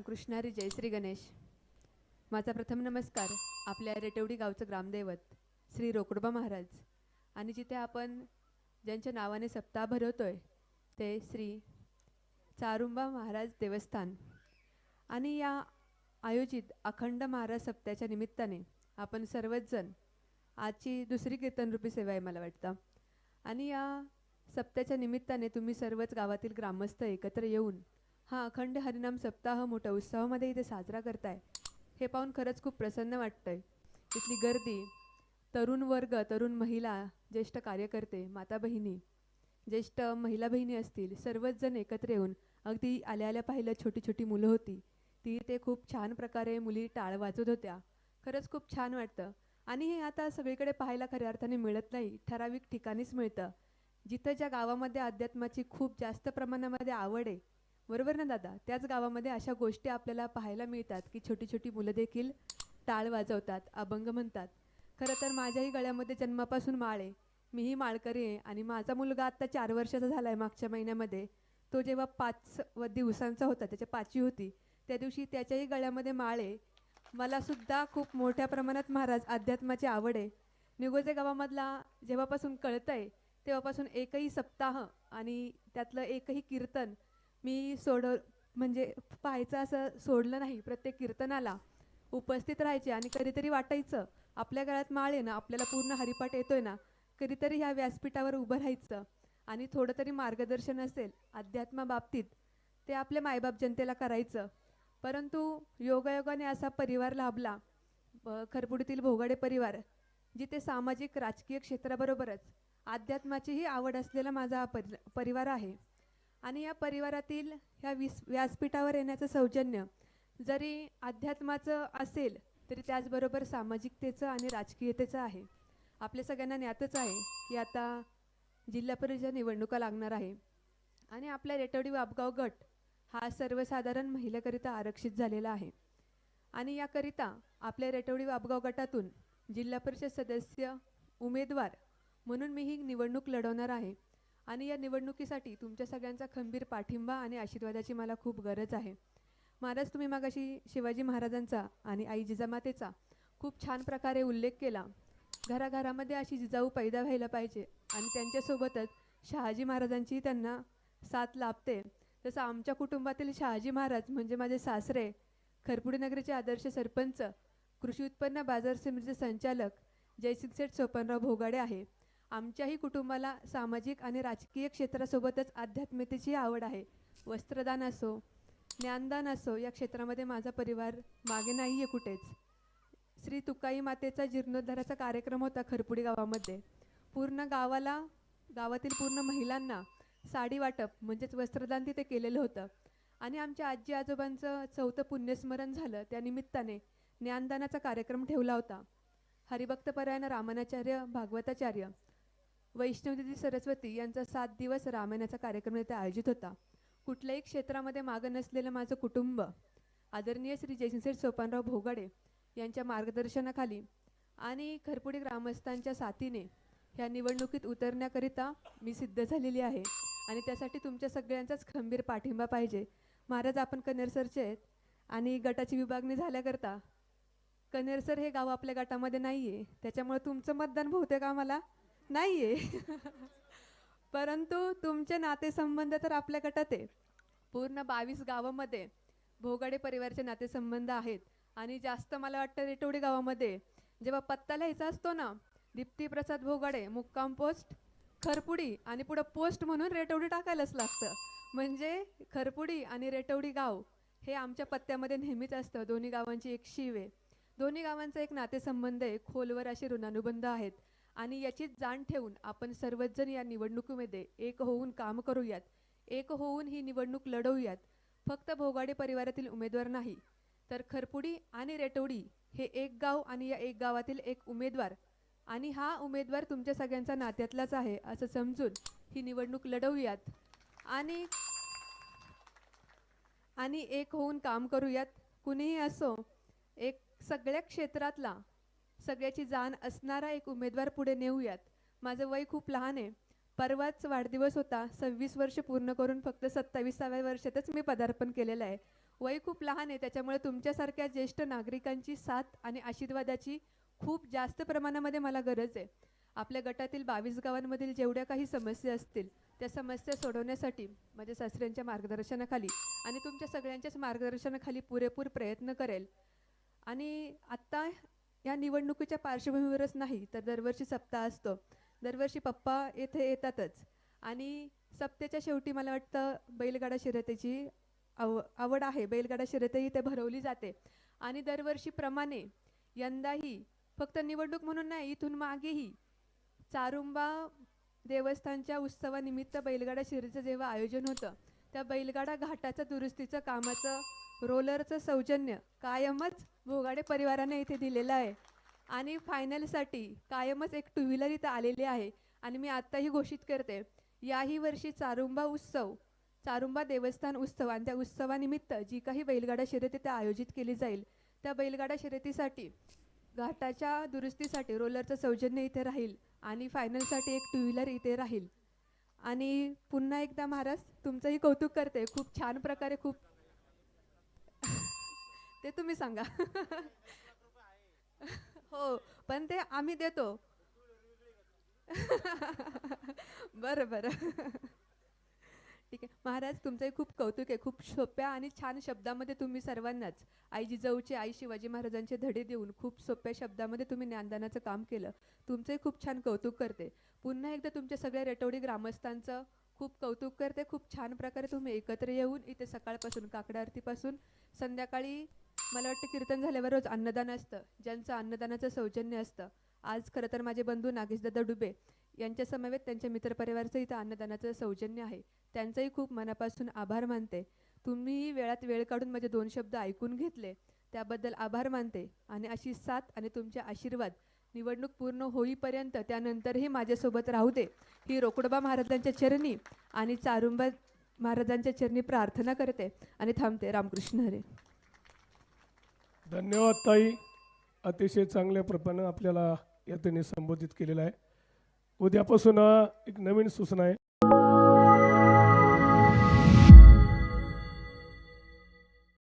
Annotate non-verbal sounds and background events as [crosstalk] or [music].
रामकृष्णारी जय श्री गणेश. माझा प्रथम नमस्कार आपल्या रेटवडी गावचं ग्रामदैवत श्री रोकडोबा महाराज. आणि जिथे आपण ज्यांच्या नावाने सप्ताह भरवतोय ते श्री चारुंबा महाराज देवस्थान. आणि या आयोजित अखंड महाराज सप्त्याच्या निमित्ताने आपण सर्वच जण आजची दुसरी कीर्तनरूपी सेवा आहे मला वाटतं. आणि या सप्त्याच्या निमित्ताने तुम्ही सर्वच गावातील ग्रामस्थ एकत्र येऊन हा अखंड हरिनाम सप्ताह मोठ्या उत्सवामध्ये इथे साजरा करताय. हे पाहून खरंच खूप प्रसन्न वाटतंय. इथली गर्दी तरुण वर्ग तरुण महिला ज्येष्ठ कार्यकर्ते माता बहिणी ज्येष्ठ महिला बहिणी असतील सर्वच जण एकत्र येऊन अगदी आल्या आल्या पाहिलं छोटी छोटी मुलं होती. ती ते खूप छान प्रकारे मुली टाळ वाजवत होत्या. खरंच खूप छान वाटतं. आणि हे आता सगळीकडे पाहायला खऱ्या अर्थाने मिळत नाही ठराविक ठिकाणीच मिळतं. जिथं ज्या गावामध्ये अध्यात्माची खूप जास्त प्रमाणामध्ये आवड आहे बरोबर ना दादा? त्याच गावामध्ये अशा गोष्टी आपल्याला पाहायला मिळतात की छोटी छोटी मुलं देखील टाळ वाजवतात अभंग म्हणतात. खरं तर माझ्याही गळ्यामध्ये जन्मापासून माळ आहे. मीही माळकरी आहे आणि माझा मुलगा आत्ता चार वर्षाचा झाला आहे मागच्या महिन्यामध्ये. तो जेव्हा पाच व दिवसांचा होता त्याच्या पाचवी होती त्या दिवशी त्याच्याही गळ्यामध्ये माळ आहे. मलासुद्धा खूप मोठ्या प्रमाणात महाराज अध्यात्माची आवड आहे. निगोजे गावामधला जेव्हापासून कळतं आहे तेव्हापासून एकही सप्ताह आणि त्यातलं एकही कीर्तन मी सोडव म्हणजे पाहायचं असं सोडलं नाही प्रत्येक कीर्तनाला उपस्थित राहायचे आणि कधीतरी वाटायचं आपल्या गळ्यात माळ आहे ना आपल्याला पूर्ण हरिपाठ येतोय ना कधीतरी ह्या व्यासपीठावर उभं राहायचं आणि थोडं तरी मार्गदर्शन असेल अध्यात्माबाबतीत ते आपल्या मायबाप जनतेला करायचं. परंतु योगायोगाने असा परिवार लाभला खरपुडीतील भोगाडे परिवार जिथे सामाजिक राजकीय क्षेत्राबरोबरच अध्यात्माचीही आवड असलेला माझा परि परिवार आहे. आणि या परिवारातील ह्या विस व्यासपीठावर येण्याचं सौजन्य जरी अध्यात्माचं असेल तरी त्याचबरोबर सामाजिकतेचं आणि राजकीयतेचं आहे. आपल्या सगळ्यांना ज्ञातच आहे की आता जिल्हा परिषद निवडणुका लागणार आहे. आणि आपल्या रेटवडी वाबगाव गट हा सर्वसाधारण महिलेकरिता आरक्षित झालेला आहे. आणि याकरिता आपल्या रेटवडी वाबगाव गटातून जिल्हा परिषद सदस्य उमेदवार म्हणून मी ही निवडणूक लढवणार आहे. आणि या निवडणुकीसाठी तुमच्या सगळ्यांचा खंबीर पाठिंबा आणि आशीर्वादाची मला खूप गरज आहे. महाराज तुम्ही मागाशी शिवाजी महाराजांचा आणि आई जिजामातेचा खूप छान प्रकारे उल्लेख केला. घराघरामध्ये अशी जिजाऊ पैदा व्हायला पाहिजे आणि त्यांच्यासोबतच शहाजी महाराजांची त्यांना साथ लाभते. तसं आमच्या कुटुंबातील शहाजी महाराज म्हणजे माझे सासरे खरपुडी नगरीचे आदर्श सरपंच कृषी उत्पन्न बाजार समितीचे संचालक जयसिंग सेठ सोपनराव भोगाडे आहे. आमच्याही कुटुंबाला सामाजिक आणि राजकीय क्षेत्रासोबतच आध्यात्मिकतेची आवड आहे. वस्त्रदान असो ज्ञानदान असो या क्षेत्रामध्ये माझा परिवार मागे नाही आहे कुठेच. श्री तुकाई मातेचा जीर्णोद्धाराचा कार्यक्रम होता खरपुडी गावामध्ये. पूर्ण गावाला गावातील पूर्ण महिलांना साडी वाटप म्हणजेच वस्त्रदान तिथे केलेलं होतं. आणि आमच्या आजी आजोबांचं चौथं पुण्यस्मरण झालं. त्या निमित्ताने ज्ञानदानाचा कार्यक्रम ठेवला होता. हरिभक्तपरायण रामानाचार्य भागवताचार्य वैष्णवदेवी सरस्वती यांचा सात दिवस रामायणाचा कार्यक्रम येथे आयोजित होता. कुठल्याही क्षेत्रामध्ये मागं नसलेलं माझं कुटुंब आदरणीय श्री जयसिंगसेठ सोपानराव भोगाडे यांच्या मार्गदर्शनाखाली आणि खरपुडी ग्रामस्थांच्या साथीने ह्या निवडणुकीत उतरण्याकरिता मी सिद्ध झालेली आहे आणि त्यासाठी तुमच्या सगळ्यांचाच खंबीर पाठिंबा पाहिजे. महाराज आपण कनेरसरचे आहेत आणि गटाची विभागणी झाल्याकरता कनेरसर हे गाव आपल्या गटामध्ये नाही आहे त्याच्यामुळे तुमचं मतदान बहुतेक आम्हाला नाही आहे [laughs] परंतु तुमचे नातेसंबंध तर आपल्या गटात आहे. पूर्ण बावीस गावामध्ये भोगाडे परिवारचे नातेसंबंध आहेत. आणि जास्त मला वाटतं रेटोडी गावामध्ये जेव्हा पत्ता लिहायचा असतो ना दीप्ती प्रसाद भोगाडे मुक्काम पोस्ट खरपुडी आणि पुढं पोस्ट म्हणून रेटवडी टाकायलाच लागतं. म्हणजे खरपुडी आणि रेटवडी गाव हे आमच्या पत्त्यामध्ये नेहमीच असतं. दोन्ही गावांची एक शिव. आहे दोन्ही गावांचा एक नातेसंबंध आहे. खोलवर असे ऋणानुबंध आहेत. आणि याचीच जाण ठेवून आपण सर्वजण या निवडणुकीमध्ये एक होऊन काम करूयात. एक होऊन ही निवडणूक लढवूयात. फक्त भोगाडे परिवारातील उमेदवार नाही तर खरपुडी आणि रेटवडी हे एक गाव आणि या एक गावातील एक उमेदवार. आणि हा उमेदवार तुमच्या सगळ्यांचा नात्यातलाच आहे असं समजून ही निवडणूक लढवूयात. आणि आणि एक होऊन काम करूयात. कुणीही असो एक सगळ्या क्षेत्रातला सगळ्याची जाण असणारा एक उमेदवार पुढे नेऊयात. माझं वय खूप लहान आहे. परवाच वाढदिवस होता. सव्वीस वर्ष पूर्ण करून फक्त सत्तावीसाव्या वर्षातच मी पदार्पण केलेलं आहे. वय खूप लहान आहे. त्याच्यामुळे तुमच्यासारख्या ज्येष्ठ नागरिकांची साथ आणि आशीर्वादाची खूप जास्त प्रमाणामध्ये मला गरज आहे. आपल्या गटातील बावीस गावांमधील जेवढ्या काही समस्या असतील त्या समस्या सोडवण्यासाठी माझ्या सासऱ्यांच्या मार्गदर्शनाखाली आणि तुमच्या सगळ्यांच्याच मार्गदर्शनाखाली पुरेपूर प्रयत्न करेल. आणि आत्ता या निवडणुकीच्या पार्श्वभूमीवरच नाही तर दरवर्षी सप्ताह असतो. दरवर्षी पप्पा येथे येतातच. आणि सप्त्याच्या शेवटी मला वाटतं बैलगाडा शर्यतीची आव आवड आहे. बैलगाडा शर्यतही इथे भरवली जाते. आणि दरवर्षीप्रमाणे यंदाही फक्त निवडणूक म्हणून नाही इथून मागेही चारुंबा देवस्थानच्या उत्सवानिमित्त बैलगाडा शर्यतीचं जेव्हा आयोजन होतं त्या बैलगाडा घाटाचं दुरुस्तीचं कामाचं रोलरचं सौजन्य कायमच भोगाडे परिवाराने इथे दिलेलं आहे. आणि फायनलसाठी कायमच एक टू व्हीलर इथं आलेली आहे. आणि मी आत्ताही घोषित करते याही वर्षी चारुंबा उत्सव चारुंबा देवस्थान उत्सव आणि त्या उत्सवानिमित्त जी काही बैलगाडा शर्यत इथे आयोजित केली जाईल त्या बैलगाडा शर्यतीसाठी घाटाच्या दुरुस्तीसाठी रोलरचं सौजन्य इथे राहील आणि फायनलसाठी एक टू व्हीलर इथे राहील. आणि पुन्हा एकदा महाराज तुमचंही कौतुक करते. खूप छान प्रकारे खूप ते तुम्ही सांगा. हो पण ते आम्ही देतो. बरं बरं. ठीक आहे. महाराज तुमचंही खूप कौतुक आहे. खूप सोप्या आणि छान शब्दामध्ये तुम्ही सर्वांनाच आई जिजाऊचे आई शिवाजी महाराजांचे धडे देऊन खूप सोप्या शब्दामध्ये तुम्ही ज्ञानदानाचं काम केलं. तुमचंही खूप छान कौतुक करते. पुन्हा एकदा तुमच्या सगळ्या रेटवडी ग्रामस्थांचं खूप कौतुक करते. खूप छान प्रकारे तुम्ही एकत्र येऊन इथे सकाळपासून काकड आरतीपासून संध्याकाळी मला वाटतं कीर्तन झाल्यावर रोज अन्नदान असतं. ज्यांचं अन्नदानाचं सौजन्य असतं. आज खरं तर माझे बंधू नागेशदादा डुबे यांच्या समवेत त्यांच्या मित्रपरिवाराचं इथं अन्नदानाचं सौजन्य आहे. त्यांचंही खूप मनापासून आभार मानते. तुम्ही वेळात वेळ काढून माझे दोन शब्द ऐकून घेतले. त्याबद्दल आभार मानते आणि अशी साथ आणि तुमचे आशीर्वाद निवडणूक पूर्ण होईपर्यंत त्यानंतरही माझ्यासोबत राहू दे. ही रोकडोबा महाराजांच्या चरणी आणि चारुंबा महाराजांच्या चरणी प्रार्थना करते आणि थांबते. रामकृष्ण हरे. धन्यवाद ताई. अतिशय चांगल्या प्रमाणे आपल्याला या त्यांनी संबोधित केलेलं आहे. उद्यापासून एक नवीन सूचना आहे.